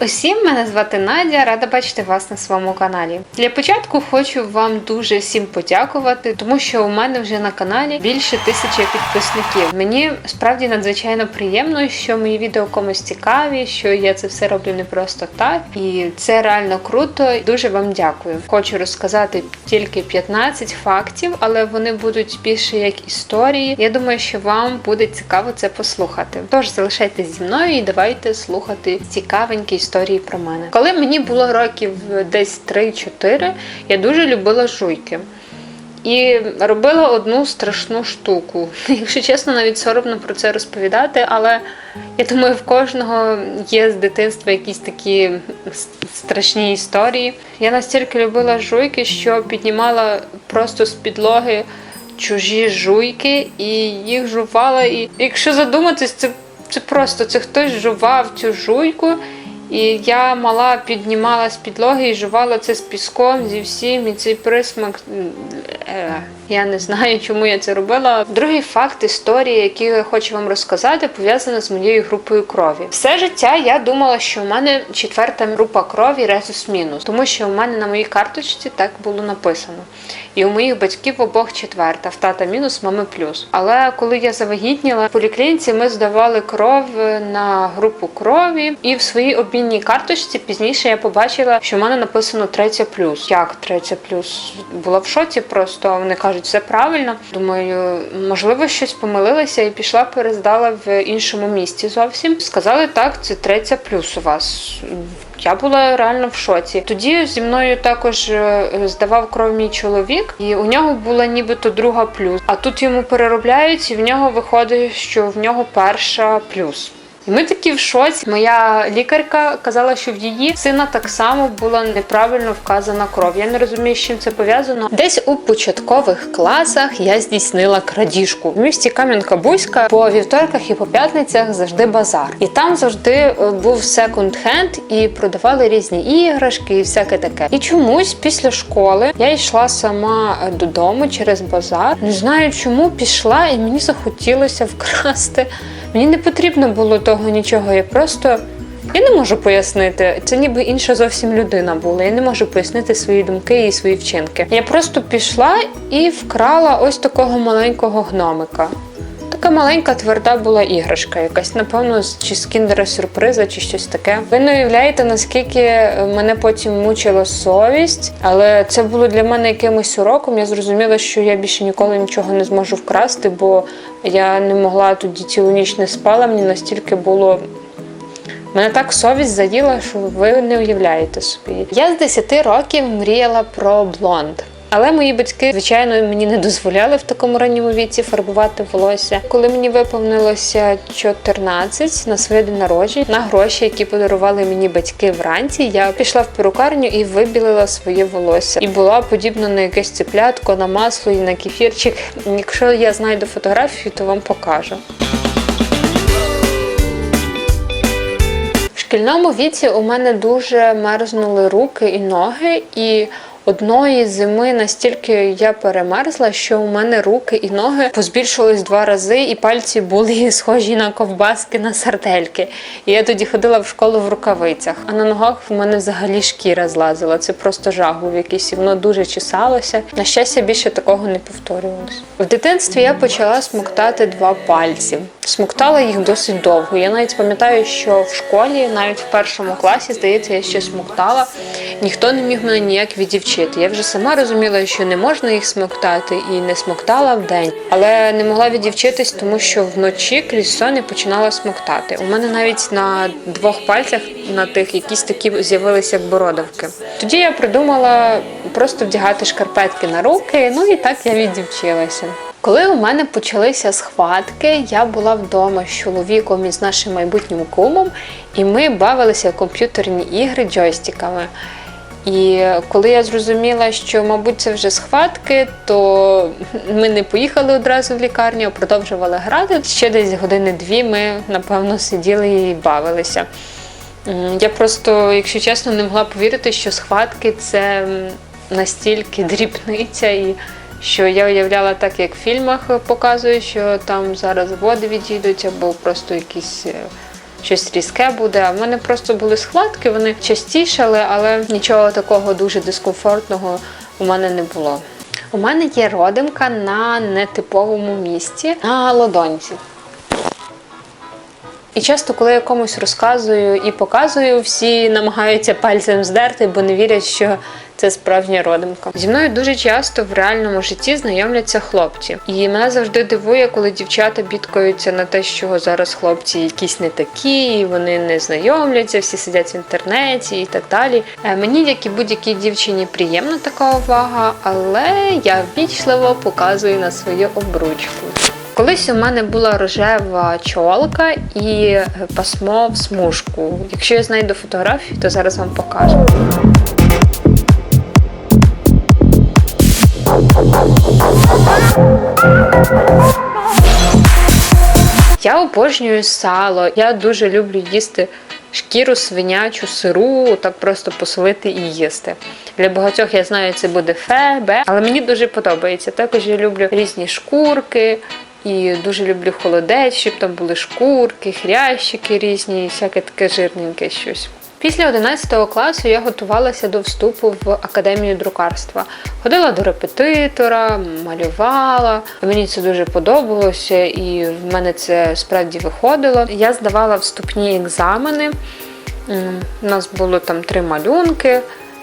усім! Мене звати Надя, рада бачити вас на своєму каналі. Для початку хочу вам дуже всім подякувати, тому що у мене вже на каналі більше тисячі підписників. Мені справді надзвичайно приємно, що мої відео комусь цікаві, що я це все роблю не просто так, і це реально круто. Дуже вам дякую. Хочу розказати тільки 15 фактів, але вони будуть більше як історії. Я думаю, що вам буде цікаво це послухати. Тож залишайтесь зі мною і давайте слухати цікавенькі історії про мене. Коли мені було років десь 3-4, я дуже любила жуйки. І робила одну страшну штуку. Якщо чесно, навіть соромно про це розповідати, але я думаю, в кожного є з дитинства якісь такі страшні історії. Я настільки любила жуйки, що піднімала просто з підлоги чужі жуйки і їх жувала. І якщо задуматись, це, це просто це хтось жував цю жуйку. І я мала піднімала з підлоги і жувала це з піском зі всім, і цей присмак. Я не знаю, чому я це робила. Другий факт історії, який я хочу вам розказати, пов'язана з моєю групою крові. Все життя я думала, що у мене четверта група крові резус мінус, тому що у мене на моїй карточці так було написано. І у моїх батьків обох четверта, в тата мінус, мами плюс. Але коли я завагітніла в поліклініці, ми здавали кров на групу крові, і в своїй обмінній карточці пізніше я побачила, що в мене написано третя плюс. Як третя плюс? Була в шоці, просто вони кажуть, все правильно. Думаю, можливо, щось помилилася і пішла, перездала в іншому місті зовсім. Сказали, так, це третя плюс у вас. Я була реально в шоці. Тоді зі мною також е, здавав кров мій чоловік, і у нього була нібито друга плюс. А тут йому переробляють, і в нього виходить, що в нього перша плюс. Ми такі в шоці. Моя лікарка казала, що в її сина так само була неправильно вказана кров. Я не розумію, з чим це пов'язано. Десь у початкових класах я здійснила крадіжку. В місті Кам'янка-Бузька по вівторках і по п'ятницях завжди базар. І там завжди е, був секонд-хенд і продавали різні іграшки і всяке таке. І чомусь після школи я йшла сама е, додому через базар. Не знаю, чому пішла, і мені захотілося вкрасти. Мені не потрібно було того нічого. Я просто я не можу пояснити. Це ніби інша зовсім людина була. Я не можу пояснити свої думки і свої вчинки. Я просто пішла і вкрала ось такого маленького гномика. Така маленька тверда була іграшка, якась, напевно, чи з кіндера сюрприза, чи щось таке. Ви не уявляєте, наскільки е, мене потім мучила совість, але це було для мене якимось уроком. Я зрозуміла, що я більше ніколи нічого не зможу вкрасти, бо я не могла тоді цілу ніч не спала. Мені настільки було Мене так совість заїла, що ви не уявляєте собі. Я з 10 років мріяла про блонд. Але мої батьки, звичайно, мені не дозволяли в такому ранньому віці фарбувати волосся. Коли мені виповнилося 14 на своє день народження, на гроші, які подарували мені батьки вранці, я пішла в перукарню і вибілила своє волосся. І була подібна на якесь цеплятко, на масло і на кефірчик. Якщо я знайду фотографію, то вам покажу. В шкільному віці у мене дуже мерзнули руки і ноги, і одної зими настільки я перемерзла, що у мене руки і ноги позбільшились два рази, і пальці були схожі на ковбаски на сардельки. І я тоді ходила в школу в рукавицях, а на ногах в мене взагалі шкіра злазила. Це просто жах був якийсь, і воно дуже чесалося. На щастя, більше такого не повторювалося. В дитинстві я почала смоктати два пальці. Смоктала їх досить довго. Я навіть пам'ятаю, що в школі, навіть в першому класі, здається, я ще смоктала. Ніхто не міг мене ніяк відівчити. Я вже сама розуміла, що не можна їх смоктати, і не смоктала в день, але не могла відівчитись, тому що вночі крізь сон починала смоктати. У мене навіть на двох пальцях на тих якісь такі з'явилися як бородавки. Тоді я придумала просто вдягати шкарпетки на руки. Ну і так я відівчилася. Коли у мене почалися схватки, я була вдома з чоловіком і з нашим майбутнім кумом, і ми бавилися комп'ютерні ігри джойстиками. І коли я зрозуміла, що, мабуть, це вже схватки, то ми не поїхали одразу в лікарню, а продовжували грати. Ще десь години-дві ми, напевно, сиділи і бавилися. Я просто, якщо чесно, не могла повірити, що схватки це настільки дрібниця, і що я уявляла так, як в фільмах показують, що там зараз води відійдуть, або просто якісь е, щось різке буде. А в мене просто були складки, вони частішали, але нічого такого дуже дискомфортного у мене не було. У мене є родимка на нетиповому місці на ладонці. І часто, коли я комусь розказую і показую, всі намагаються пальцем здерти, бо не вірять, що це справжня родимка. Зі мною дуже часто в реальному житті знайомляться хлопці. І мене завжди дивує, коли дівчата бідкаються на те, що зараз хлопці якісь не такі, вони не знайомляться, всі сидять в інтернеті і так далі. Е, Мені, як і будь-якій дівчині, приємна така увага, але я ввічливо показую на свою обручку. Колись у мене була рожева чолка і пасмо в смужку. Якщо я знайду фотографію, то зараз вам покажу. Я обожнюю сало. Я дуже люблю їсти шкіру свинячу, сиру, так просто посолити і їсти. Для багатьох я знаю, це буде фе, бе, але мені дуже подобається. Також я люблю різні шкурки. І дуже люблю холодець, щоб там були шкурки, хрящики різні, всяке таке жирненьке щось. Після 11 класу я готувалася до вступу в академію друкарства. Ходила до репетитора, малювала. Мені це дуже подобалося, і в мене це справді виходило. Я здавала вступні екзамени. У нас було там три малюнки.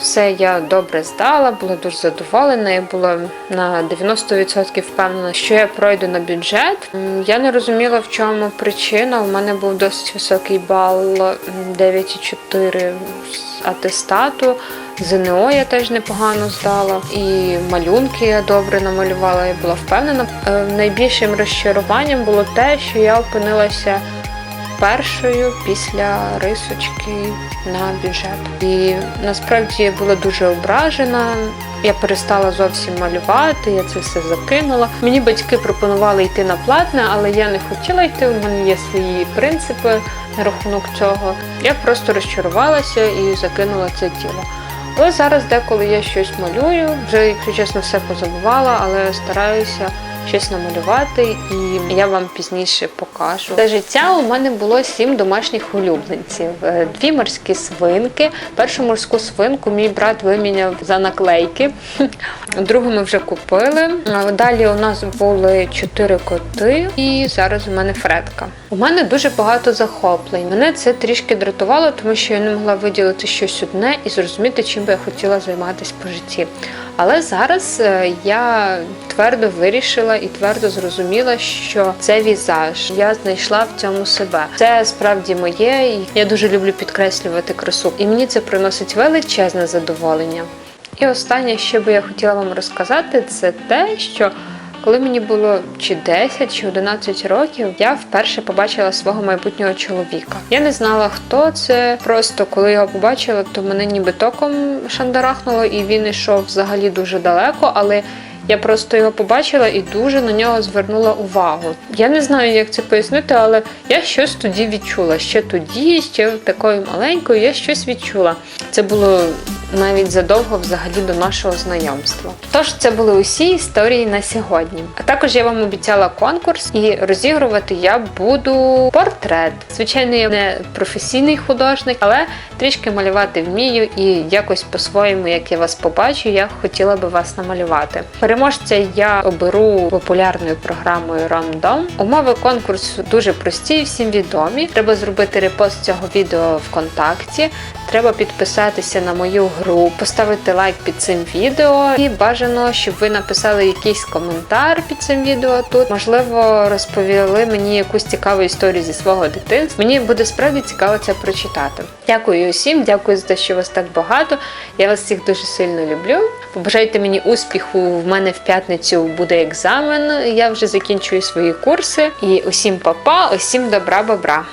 Все я добре здала, була дуже задоволена. Я була на 90% впевнена, що я пройду на бюджет. Я не розуміла, в чому причина. У мене був досить високий бал м, 9,4 з атестату. ЗНО я теж непогано здала, і малюнки я добре намалювала. Я була впевнена. Е, Найбільшим розчаруванням було те, що я опинилася першою після рисочки на бюджет. І насправді я була дуже ображена. Я перестала зовсім малювати, я це все закинула. Мені батьки пропонували йти на платне, але я не хотіла йти. У мене є свої принципи на рахунок цього. Я просто розчарувалася і закинула це тіло. Але зараз, деколи я щось малюю, вже, якщо чесно, все позабувала, але стараюся щось намалювати, і я вам пізніше покажу. За життя у мене було сім домашніх улюбленців: Е, дві морські свинки. Першу морську свинку мій брат виміняв за наклейки. Другу ми вже купили. Далі у нас були чотири коти, і зараз у мене фредка. У мене дуже багато захоплень. Мене це трішки дратувало, тому що я не могла виділити щось одне і зрозуміти, чим би я хотіла займатися по житті. Але зараз е, я твердо вирішила і твердо зрозуміла, що це візаж. Я знайшла в цьому себе. Це справді моє, і я дуже люблю підкреслювати красу. І мені це приносить величезне задоволення. І останнє, що би я хотіла вам розказати, це те, що коли мені було чи 10, чи 11 років, я вперше побачила свого майбутнього чоловіка. Я не знала, хто це. Просто коли його побачила, то мене ніби током шандарахнуло, і він йшов взагалі дуже далеко, але. Я просто його побачила і дуже на нього звернула увагу. Я не знаю, як це пояснити, але я щось тоді відчула. Ще тоді, ще такою маленькою, я щось відчула. Це було навіть задовго взагалі до нашого знайомства. Тож це були усі історії на сьогодні. А також я вам обіцяла конкурс, і розігрувати я буду портрет. Звичайно, я не професійний художник, але трішки малювати вмію і якось по-своєму, як я вас побачу, я хотіла би вас намалювати. Переможця я оберу популярною програмою Random. Умови конкурсу дуже прості і всім відомі. Треба зробити репост цього відео ВКонтакті. Треба підписатися на мою групу, поставити лайк під цим відео і бажано, щоб ви написали якийсь коментар під цим відео тут. Можливо, розповіли мені якусь цікаву історію зі свого дитинства. Мені буде справді цікаво це прочитати. Дякую усім, дякую за те, що вас так багато. Я вас всіх дуже сильно люблю. Побажайте мені успіху. В мене в п'ятницю буде екзамен. Я вже закінчую свої курси. І усім па-па, усім добра бобра.